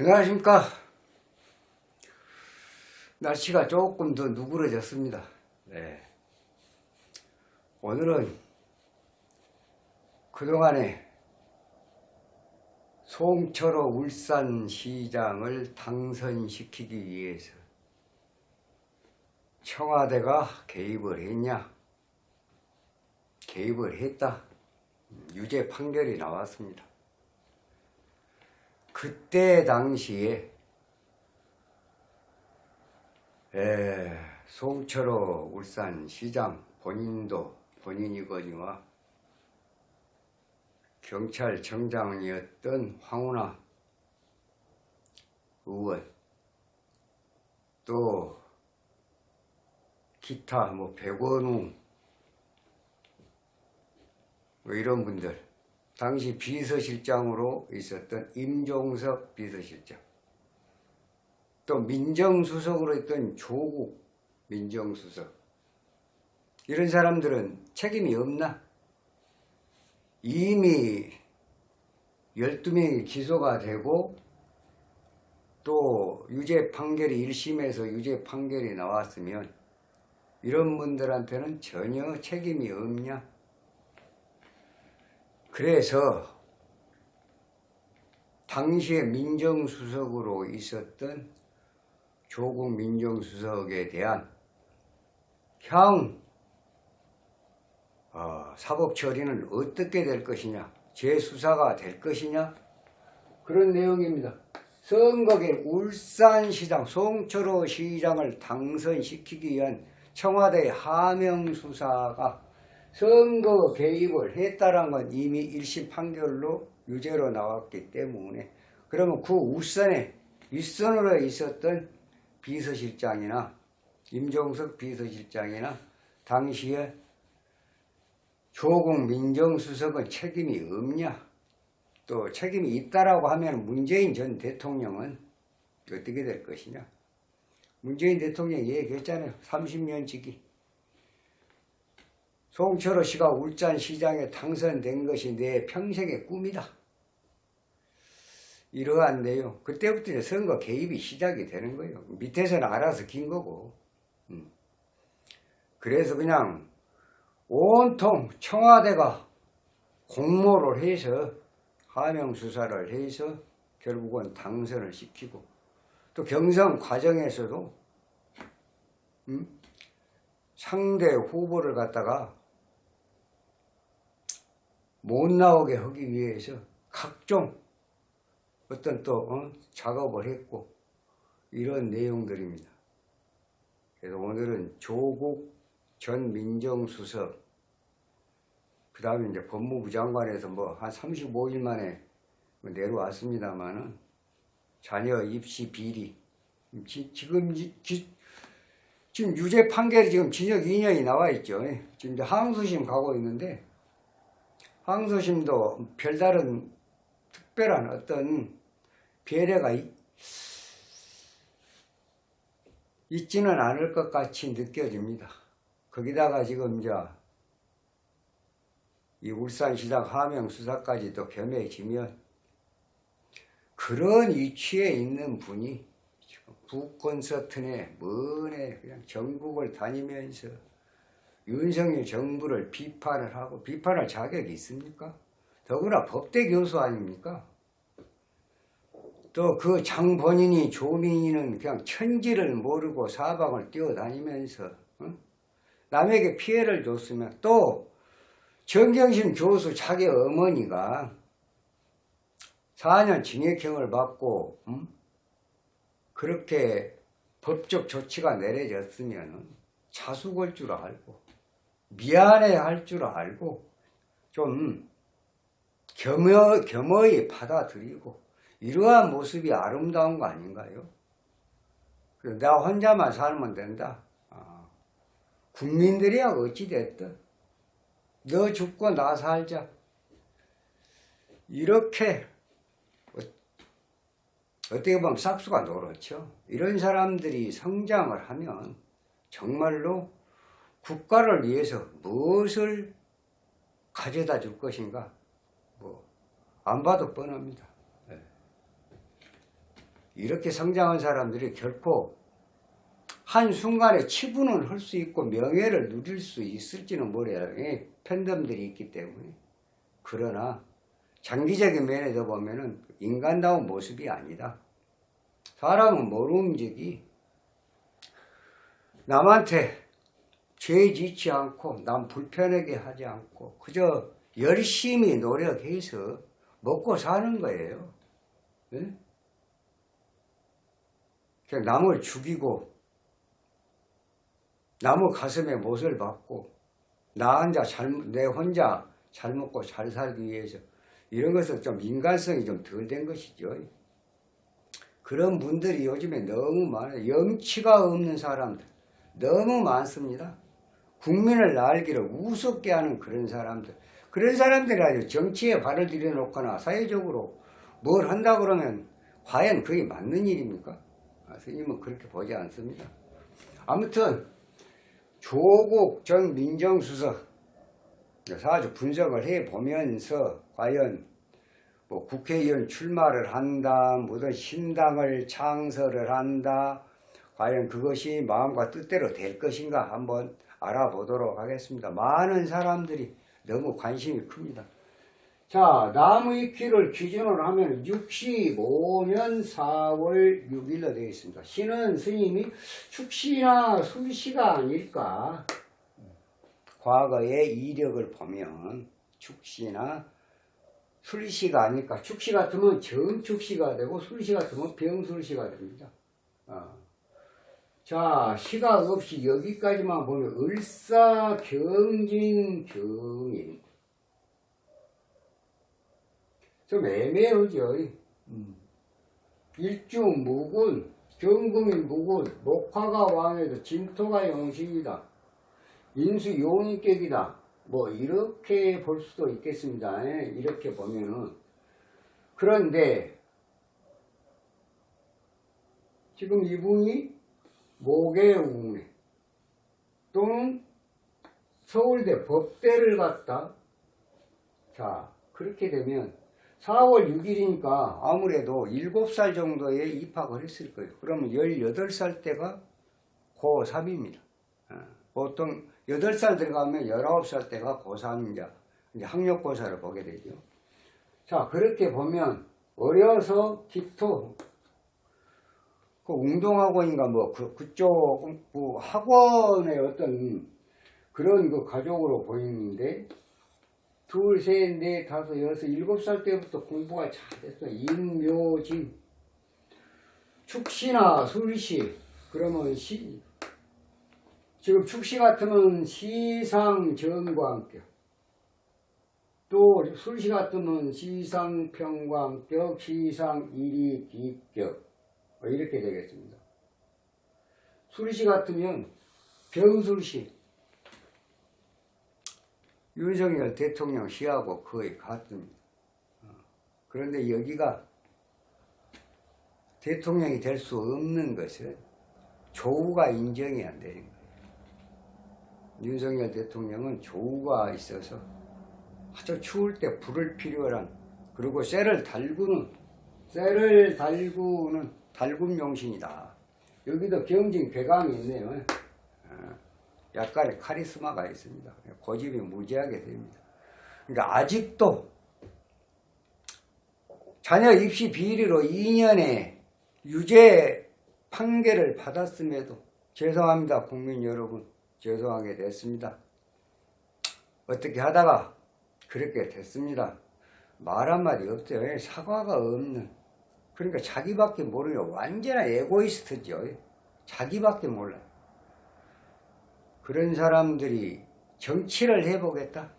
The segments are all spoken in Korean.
안녕하십니까. 날씨가 조금 더 누그러졌습니다. 네. 오늘은 그동안에 송철호 울산 시장을 당선시키기 위해서 청와대가 개입을 했냐? 개입을 했다. 유죄 판결이 나왔습니다. 그때 당시에 에, 송철호 울산시장 본인도 본인이거니와 경찰청장이었던 황운하 의원 또 기타 뭐 백원우 뭐 이런 분들 당시 비서실장으로 있었던 임종석 비서실장 또 민정수석으로 있던 조국 민정수석 이런 사람들은 책임이 없나? 이미 12명이 기소가 되고 또 유죄 판결이 1심에서 유죄 판결이 나왔으면 이런 분들한테는 전혀 책임이 없냐? 그래서 당시에 민정수석으로 있었던 조국 민정수석에 대한 향 어, 사법 처리는 어떻게 될 것이냐, 재수사가 될 것이냐 그런 내용입니다. 선거계 울산시장 송철호 시장을 당선시키기 위한 청와대 하명 수사가 선거 개입을 했다는 건 이미 1심 판결로 유죄로 나왔기 때문에 그러면 그 울산에 윗선으로 있었던 비서실장이나 임종석 비서실장이나 당시에 조국 민정수석은 책임이 없냐? 또 책임이 있다라고 하면 문재인 전 대통령은 어떻게 될 것이냐? 문재인 대통령이 얘기했잖아요. 30년 지기. 송철호 씨가 울산시장에 당선된 것이 내 평생의 꿈이다. 이러한 내용. 그때부터 이제 선거 개입이 시작이 되는 거예요. 밑에서는 알아서 긴 거고. 음. 그래서 그냥 온통 청와대가 공모를 해서 하명 수사를 해서 결국은 당선을 시키고 또 경선 과정에서도 음? 상대 후보를 갖다가 못 나오게 하기 위해서 각종 어떤 또 어? 작업을 했고 이런 내용들입니다. 그래서 오늘은 조국 전 민정수석 그 다음에 이제 법무부 장관에서 뭐 한 35일 만에 뭐 내려왔습니다만은 자녀 입시 비리 지, 금 지금 유죄 판결이 지금 징역 2년이 나와 있죠. 지금 이제 항소심 가고 있는데 항소심도 별다른 특별한 어떤 배려가 있, 있지는 않을 것 같이 느껴집니다. 거기다가 지금 이제 이 울산시장 하명 수사까지도 겸해지면 그런 위치에 있는 분이 북콘서트네 뭐네 그냥 전국을 다니면서 윤석열 정부를 비판을 하고 비판할 자격이 있습니까? 더구나 법대 교수 아닙니까? 또 그 장 본인이 조민이는 그냥 천지를 모르고 사방을 뛰어다니면서 어? 남에게 피해를 줬으면 또 정경심 교수 자기 어머니가 4년 징역형을 받고 음? 그렇게 법적 조치가 내려졌으면 자숙할 줄 알고 미안해 할 줄 알고 좀 겸허, 겸허히 받아들이고 이러한 모습이 아름다운 거 아닌가요? 나 혼자만 살면 된다. 아, 국민들이야 어찌됐든 너 죽고 나 살자. 이렇게 어, 어떻게 보면 싹수가 노랗죠. 이런 사람들이 성장을 하면 정말로 국가를 위해서 무엇을 가져다 줄 것인가? 뭐, 안 봐도 뻔합니다. 네. 이렇게 성장한 사람들이 결코 한순간에 치부는 할 수 있고 명예를 누릴 수 있을지는 모르요 예, 팬덤들이 있기 때문에. 그러나 장기적인 면에서 보면은 인간다운 모습이 아니다. 사람은 적이 남한테 죄 짓지 않고 남 불편하게 하지 않고 그저 열심히 노력해서 먹고 사는 거예요. 예? 그냥 남을 죽이고 나무 가슴에 못을 박고 나 혼자 잘, 내 혼자 잘 먹고 잘 살기 위해서 이런 것은 좀 인간성이 좀 덜 된 것이죠. 그런 분들이 요즘에 너무 많아요. 염치가 없는 사람들 너무 많습니다. 국민을 날기를 우습게 하는 그런 사람들. 그런 사람들이 아주 정치에 발을 들여놓거나 사회적으로 뭘 한다 그러면 과연 그게 맞는 일입니까? 아, 스님은 그렇게 보지 않습니다. 아무튼 조국 전 민정수석 사주 분석을 해 보면서 과연 뭐 국회의원 출마를 한다, 무슨 신당을 창설을 한다, 과연 그것이 마음과 뜻대로 될 것인가 한번 알아보도록 하겠습니다. 많은 사람들이 너무 관심이 큽니다. 자, 나무의 키를 기준으로 하면 65년 4월 6일로 되어 있습니다. 시는 스님이 축시나 술시가 아닐까. 과거의 이력을 보면 축시나 술시가 아닐까. 축시 같으면 정축시가 되고 술시 같으면 병술시가 됩니다. 어. 자, 시가 없이 여기까지만 보면 을사 경진 경인. 좀 애매하죠. 음. 일주 무군, 경금이 무군, 목화가 왕에도 진토가 영식이다. 인수 용인격이다. 뭐 이렇게 볼 수도 있겠습니다. 예, 이렇게 보면은 그런데 지금 이분이 목의 우매 또는 서울대 법대를 갔다. 자 그렇게 되면 4월 6일이니까 아무래도 7살 정도에 입학을 했을 거예요. 그러면 18살 때가 고3입니다. 어, 보통 8살 들어가면 19살 때가 고3이자 이제 학력고사를 보게 되죠. 자, 그렇게 보면 어려서 기토 그 운동학원인가 뭐 그, 그쪽 그 학원의 어떤 그런 그 가족으로 보이는데 둘, 셋, 넷, 다섯, 여섯, 일곱 살 때부터 공부가 잘 됐어. 인묘진. 축시나 술시. 그러면 시, 지금 축시 같으면 시상 전광격. 또 술시 같으면 시상 평광격, 시상 일이기격. 뭐 이렇게 되겠습니다. 술시 같으면 병술시. 윤석열 대통령 시하고 거의 같습니다. 어. 그런데 여기가 대통령이 될 수 없는 것은 조우가 인정이 안 되는 거예요. 윤석열 대통령은 조우가 있어서 아주 추울 때 불을 필요한 그리고 쇠를 달구는 쇠를 달구는 달군 용신이다. 여기도 경진 괴감이 있네요. 약간의 카리스마가 있습니다. 고집이 무지하게 됩니다. 그러니까 아직도 자녀 입시 비리로 2년의 유죄 판결을 받았음에도 죄송합니다. 국민 여러분. 죄송하게 됐습니다. 어떻게 하다가 그렇게 됐습니다. 말 한마디 없어요. 사과가 없는. 그러니까 자기밖에 모르는 완전한 에고이스트죠. 자기밖에 몰라요. 그런 사람들이 정치를 해보겠다.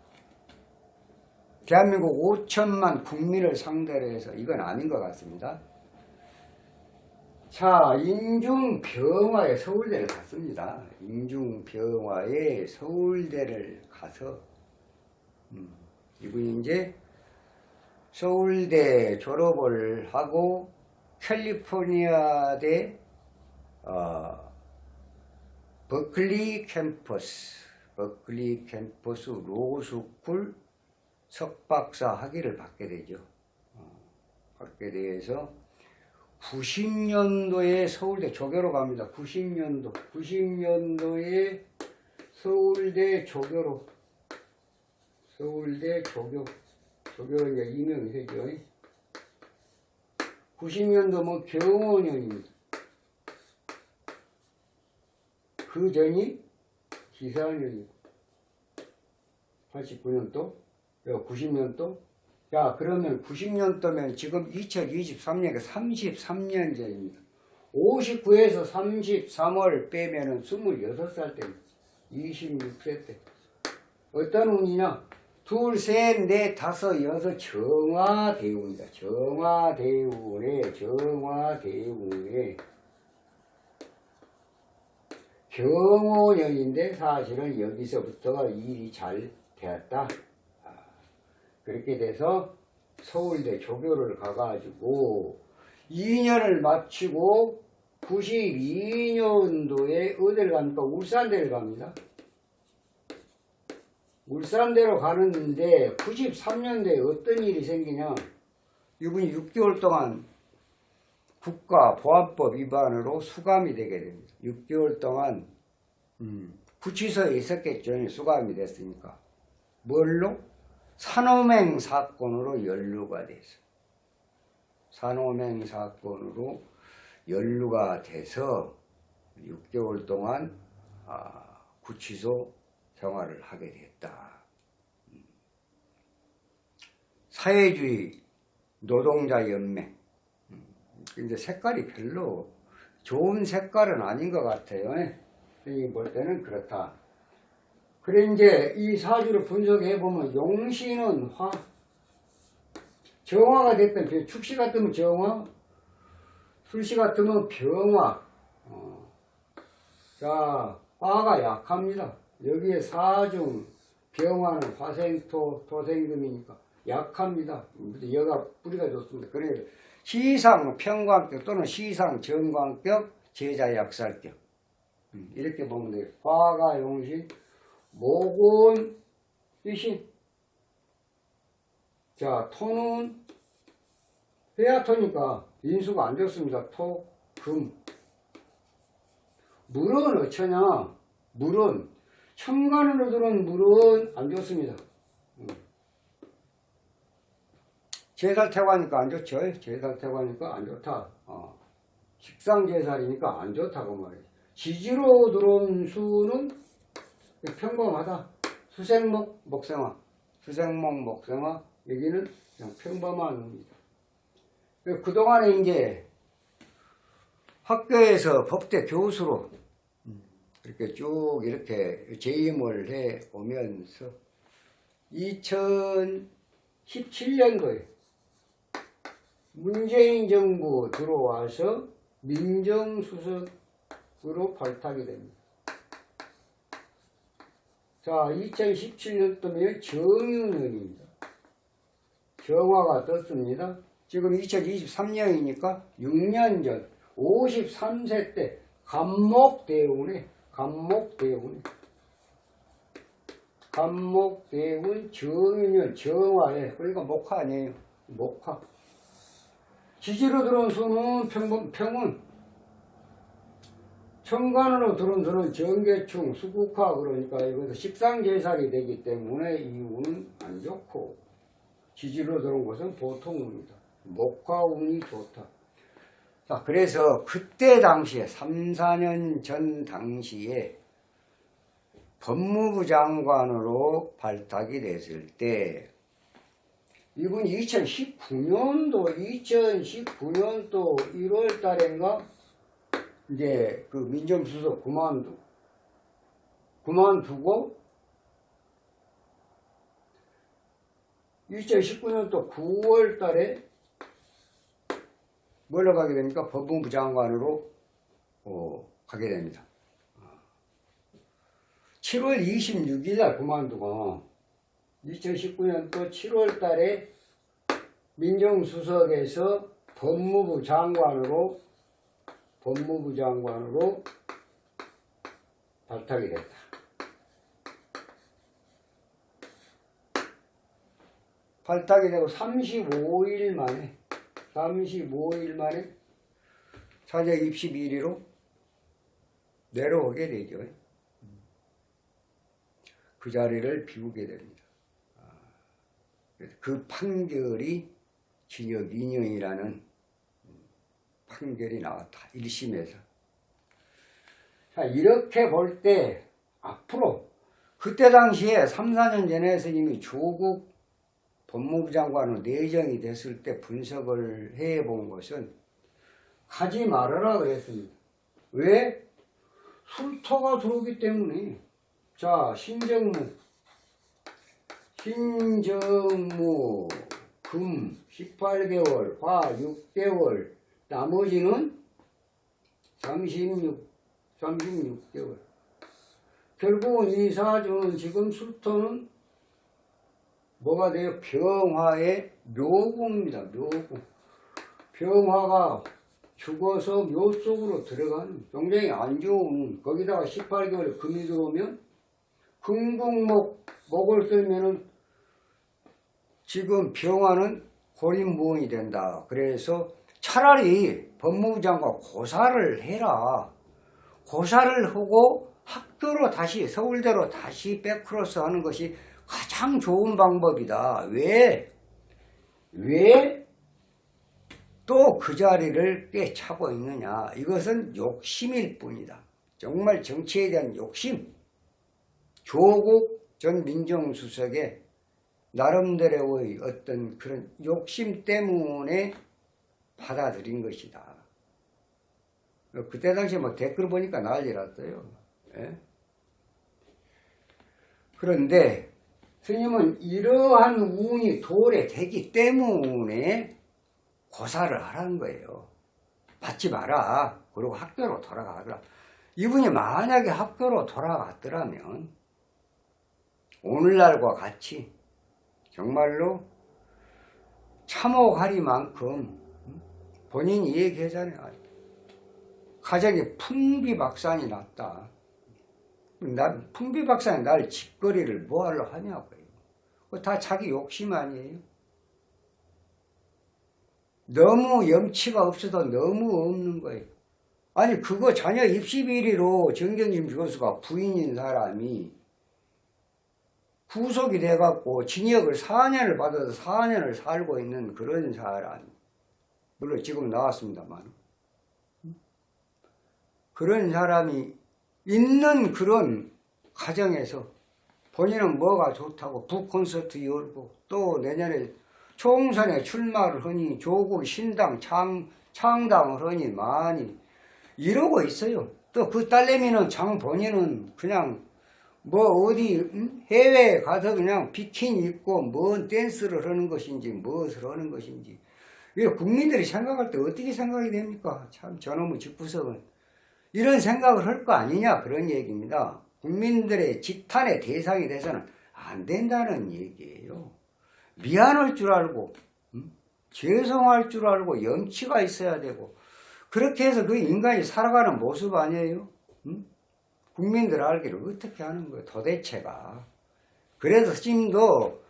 대한민국 5천만 국민을 상대로 해서 이건 아닌 것 같습니다. 자, 인중병화에 서울대를 갔습니다. 인중병화에 서울대를 가서 음, 이분이 이제 서울대 졸업을 하고 캘리포니아대 어, 버클리 캠퍼스, 버클리 캠퍼스 로스쿨 석박사 학위를 받게 되죠. 어, 받게 돼서 90년도에 서울대 조교로 갑니다. 90년도. 90년도에 서울대 조교로. 서울대 조교. 조교로 이제 되죠. 90년도 뭐 경호년입니다. 그 전이 기사년이고. 89년도, 90년도. 야, 그러면 90년도면 지금 2023년에 33년 전입니다. 59에서 33월 빼면은 26살 때, 26세 때. 어떤 운이냐? 둘, 셋, 넷, 다섯, 여섯, 정화대운이다. 정화대운에, 정화대운에. 경호년인데 사실은 여기서부터가 일이 잘 되었다. 아, 그렇게 돼서 서울대 조교를 가가지고 2년을 마치고 92년도에 어디를 갑니까? 울산대를 갑니다. 울산대로 가는데 93년도에 어떤 일이 생기냐? 이분이 6개월 동안 국가보안법 위반으로 수감이 되게 됩니다. 6개월 동안 음, 구치소에 있었겠죠. 수감이 됐으니까. 뭘로? 산호맹 사건으로 연루가 됐어. 산호맹 사건으로 연루가 돼서 6개월 동안 아, 구치소 생활을 하게 됐다. 음. 사회주의 노동자 연맹. 음, 근데 색깔이 별로 좋은 색깔은 아닌 것 같아요. 이볼 때는 그렇다. 그래 이제 이 사주를 분석해 보면 용신은 화, 정화가 됐든 축시 같으면 정화, 술시 같으면 병화. 어. 자, 화가 약합니다. 여기에 사중 병화는 화생토 토생금이니까 약합니다. 여가 뿌리가 좋습니다. 그래 시상 평광격 또는 시상 정광격 제자 약살격 음, 이렇게 보면 돼요. 화가 용신 목은 이신 자 토는 해야 토니까 인수가 안 좋습니다. 토, 금 물은 어쩌냐 물은 천간으로 들어온 물은 안 좋습니다. 음. 제살 태고 하니까 안 좋죠. 제살 태고 하니까 안 좋다. 어. 식상 제살이니까 안 좋다고 말이죠. 지지로 들어온 수는 평범하다. 수생목, 목생화. 수생목, 목생화. 여기는 그냥 평범한 겁니다. 그동안에 이제 학교에서 법대 교수로 이렇게 쭉 이렇게 재임을 해 오면서 2017년도에 문재인 정부 들어와서 민정수석으로 발탁이 됩니다. 자, 2017년도면 정유년입니다. 정화가 떴습니다. 지금 2023년이니까 6년 전 53세 때 간목대운에 간목대운 간목대운 정이면 정화에 그러니까 목화 아니에요. 목화. 지지로 들어온 수는 평, 평은 천간으로 들어온 수는 정계충 수국화 그러니까 이것도 식상제살이 되기 때문에 이 운은 안 좋고 지지로 들어온 것은 보통 운이다. 목화 운이 좋다 자, 그래서 그때 당시에 3, 4년 전 당시에 법무부 장관으로 발탁이 됐을 때 이분 2019년도 2019년도 1월 달인가? 이제 그 민정수석 그만두 그만두고 2019년도 9월 달에 뭘로 가게 됩니까? 법무부 장관으로 어, 가게 됩니다. 7월 26일 날 그만두고 2019년도 7월 달에 민정수석에서 법무부 장관으로 법무부 장관으로 발탁이 됐다. 발탁이 되고 35일 만에 35일 만에 입시 비리로 내려오게 되죠. 그 자리를 비우게 됩니다. 그 판결이 징역 2년이라는 판결이 나왔다. 1심에서. 자, 이렇게 볼 때 앞으로 그때 당시에 3, 4년 전에서 이미 조국 법무부 장관은 내정이 됐을 때 분석을 해 본 것은 가지 말아라 그랬습니다. 왜? 술토가 들어오기 때문에. 자, 신정무. 신정무, 금 18개월, 화 6개월, 나머지는 36, 36개월. 결국은 이 사주는 지금 술토는 뭐가 돼요? 병화의 묘궁입니다. 묘궁. 병화가 죽어서 묘 속으로 들어가는 굉장히 안 좋은 거기다가 18개월 금이 들어오면 금국목 목을 쓰면은 지금 병화는 고립무원이 된다. 그래서 차라리 법무부 장관 고사를 해라. 고사를 하고 학교로 다시 서울대로 다시 백크로스 하는 것이 가장 좋은 방법이다. 왜? 왜 또 그 자리를 꿰차고 있느냐? 이것은 욕심일 뿐이다. 정말 정치에 대한 욕심. 조국 전 민정수석의 나름대로의 어떤 그런 욕심 때문에 받아들인 것이다. 그때 당시에 뭐 댓글 보니까 난리 났어요. 예? 그런데 스님은 이러한 운이 도래 되기 때문에 고사를 하라는 거예요. 받지 마라. 그리고 학교로 돌아가더라. 이분이 만약에 학교로 돌아갔더라면 오늘날과 같이 정말로 참호가리만큼 본인이 얘기하잖아요. 가정에 풍비박산이 났다. 난 풍비박산이 날 짓거리를 뭐하러 하냐고요. 그거 다 자기 욕심 아니에요. 너무 염치가 없어도 너무 없는 거예요. 아니 그거 자녀 입시 비리로 정경심 교수가 부인인 사람이 구속이 돼갖고 징역을 4년을 받아서 4년을 살고 있는 그런 사람. 물론 지금 나왔습니다만. 그런 사람이 있는 그런 가정에서 본인은 뭐가 좋다고 북콘서트 열고 또 내년에 총선에 출마를 하니 조국 신당 창, 창당을 하니 많이 이러고 있어요. 또 그 딸내미는 장 본인은 그냥 뭐 어디 음? 해외에 가서 그냥 비키니 입고 뭔 댄스를 하는 것인지 무엇을 하는 것인지 이 국민들이 생각할 때 어떻게 생각이 됩니까? 참 저놈의 집구석은 이런 생각을 할 거 아니냐 그런 얘기입니다. 국민들의 지탄의 대상이 돼서는 안 된다는 얘기예요. 미안할 줄 알고 음? 죄송할 줄 알고 염치가 있어야 되고 그렇게 해서 그 인간이 살아가는 모습 아니에요? 음? 국민들 알기를 어떻게 하는 거예요 도대체가 그래서 스님도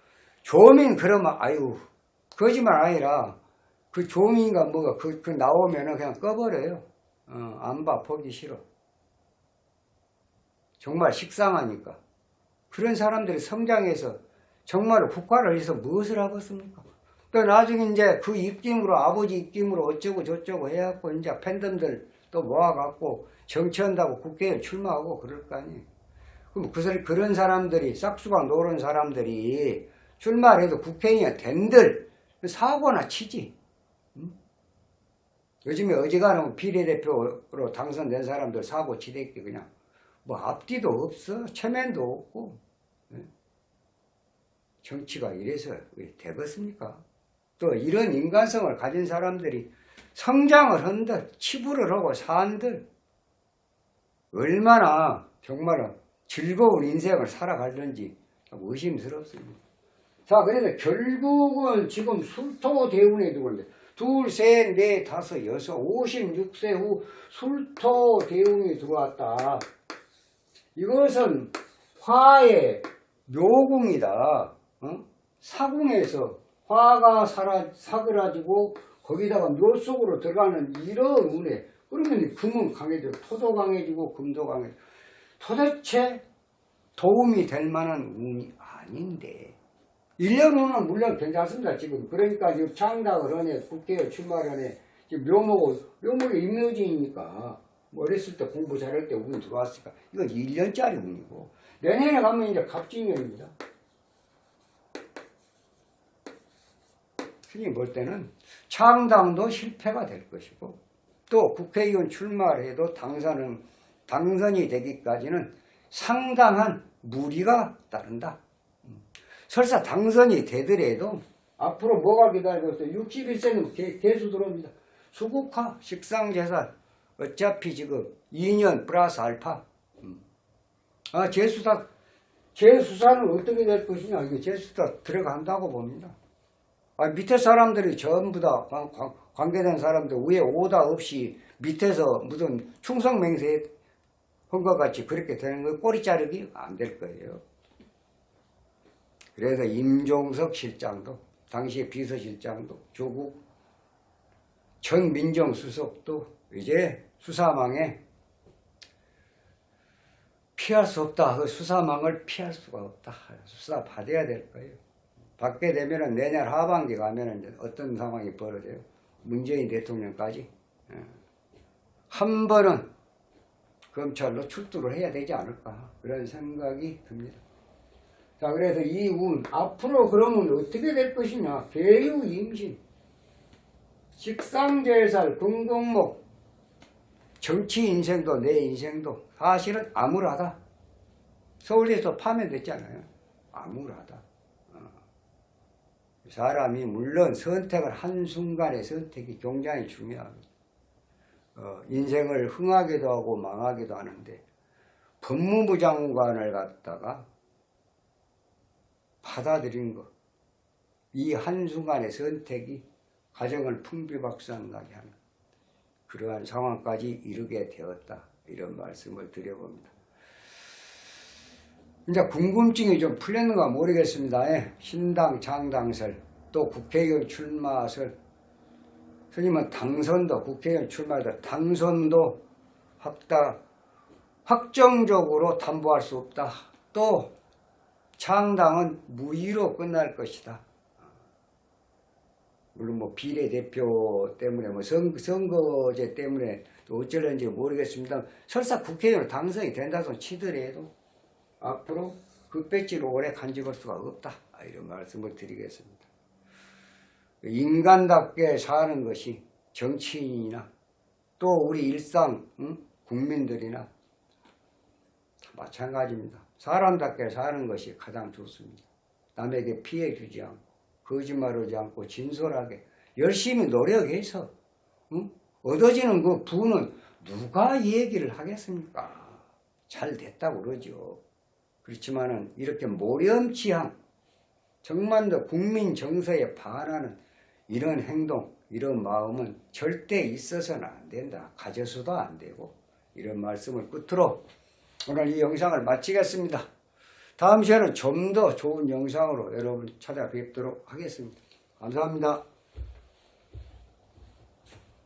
조민 그러면 아유 거짓말 아니라 그 조민가 뭐가 그, 그 나오면은 그냥 꺼버려요 어, 안 봐, 보기 싫어. 정말 식상하니까. 그런 사람들이 성장해서 정말 국가를 위해서 무엇을 하겠습니까? 또 나중에 이제 그 입김으로, 아버지 입김으로 어쩌고 저쩌고 해갖고 이제 팬덤들 또 모아갖고 정치한다고 국회에 출마하고 그럴 거 아니에요. 그럼 그, 사- 그런 사람들이, 싹수가 노는 사람들이 출마를 해도 국회의원 된들 사고나 치지. 요즘에 어지간하면 비례대표로 당선된 사람들 사고 치댔기 그냥 뭐 앞뒤도 없어 체면도 없고 예? 정치가 이래서 왜 되겠습니까? 또 이런 인간성을 가진 사람들이 성장을 한들 치부를 하고 산들 얼마나 정말 즐거운 인생을 살아갈는지 의심스럽습니다. 자, 그래서 결국은 지금 술토 대운에 들어오는데 둘, 셋, 넷, 다섯, 여섯, 56세 후 술토 대운이 들어왔다. 이것은 화의 묘궁이다. 어? 사궁에서 화가 사라, 사그라지고 거기다가 묘 속으로 들어가는 이런 운에 그러면 금은 강해지고 토도 강해지고 금도 강해지고 도대체 도움이 될 만한 운이 아닌데 1년 후는 물론 괜찮습니다 지금. 그러니까 지금 창당을 하네 국회에 출마를 하네. 지금 묘목 묘목이 임묘진이니까 뭐 어렸을 때 공부 잘할 때 운이 들어왔으니까. 이건 1년짜리 운이고. 내년에 가면 이제 갑진년입니다. 스님 볼 때는 창당도 실패가 될 것이고 또 국회의원 출마를 해도 당선은 당선이 되기까지는 상당한 무리가 따른다. 음. 설사 당선이 되더라도 앞으로 뭐가 기다리고 있어? 61세는 개, 개수 들어옵니다. 수국화, 식상재산 어차피 지금 2년 플러스 알파. 음. 아, 재수사 재수사는 어떻게 될 것이냐? 이거 재수사 들어간다고 봅니다. 아, 밑에 사람들이 전부 다 관- 관- 관 계된 사람들 위에 오다 없이 밑에서 무슨 충성맹세 한 것 같이 그렇게 되는 거 꼬리 자르기 안 될 거예요. 그래서 임종석 실장도 당시 비서실장도 조국 전 민정수석도 이제 수사망에 피할 수 없다. 그 수사망을 피할 수가 없다. 수사 받아야 될 거예요. 받게 되면은 내년 하반기 가면은 어떤 상황이 벌어져요? 문재인 대통령까지 예. 한 번은 검찰로 출두를 해야 되지 않을까 그런 생각이 듭니다. 자 그래서 이 운 앞으로 그러면 어떻게 될 것이냐? 개유 임신, 식상제살, 금공목, 정치 인생도 내 인생도 사실은 암울하다. 서울에서 파면됐잖아요. 암울하다. 사람이 물론 선택을 한순간의 선택이 굉장히 중요합니다. 어, 인생을 흥하기도 하고 망하기도 하는데 법무부 장관을 갖다가 받아들인 것. 이 한순간의 선택이 가정을 풍비박산나게 하는 그러한 상황까지 이르게 되었다. 이런 말씀을 드려봅니다. 이제 궁금증이 좀 풀렸는가 모르겠습니다. 예. 신당 창당설 또 국회의원 출마설 스님은 당선도 국회의원 출마다 당선도 확다 확정적으로 담보할 수 없다. 또 창당은 무의로 끝날 것이다. 물론 뭐 비례대표 때문에 뭐 선, 선거제 때문에 또 어쩔는지 모르겠습니다. 설사 국회의원 당선이 된다고 치더라도 앞으로 그 배지로 오래 간직할 수가 없다. 이런 말씀을 드리겠습니다. 인간답게 사는 것이 정치인이나 또 우리 일상 응? 국민들이나 다 마찬가지입니다. 사람답게 사는 것이 가장 좋습니다. 남에게 피해 주지 않고 거짓말하지 않고 진솔하게 열심히 노력해서 응? 얻어지는 그 부는 누가 이 얘기를 하겠습니까? 잘 됐다고 그러죠. 그렇지만은 이렇게 모렴치한 정말 더 국민 정서에 반하는 이런 행동, 이런 마음은 절대 있어서는 안 된다. 가져서도 안 되고 이런 말씀을 끝으로 오늘 이 영상을 마치겠습니다. 다음 시간은 좀 더 좋은 영상으로 여러분 찾아뵙도록 하겠습니다. 감사합니다.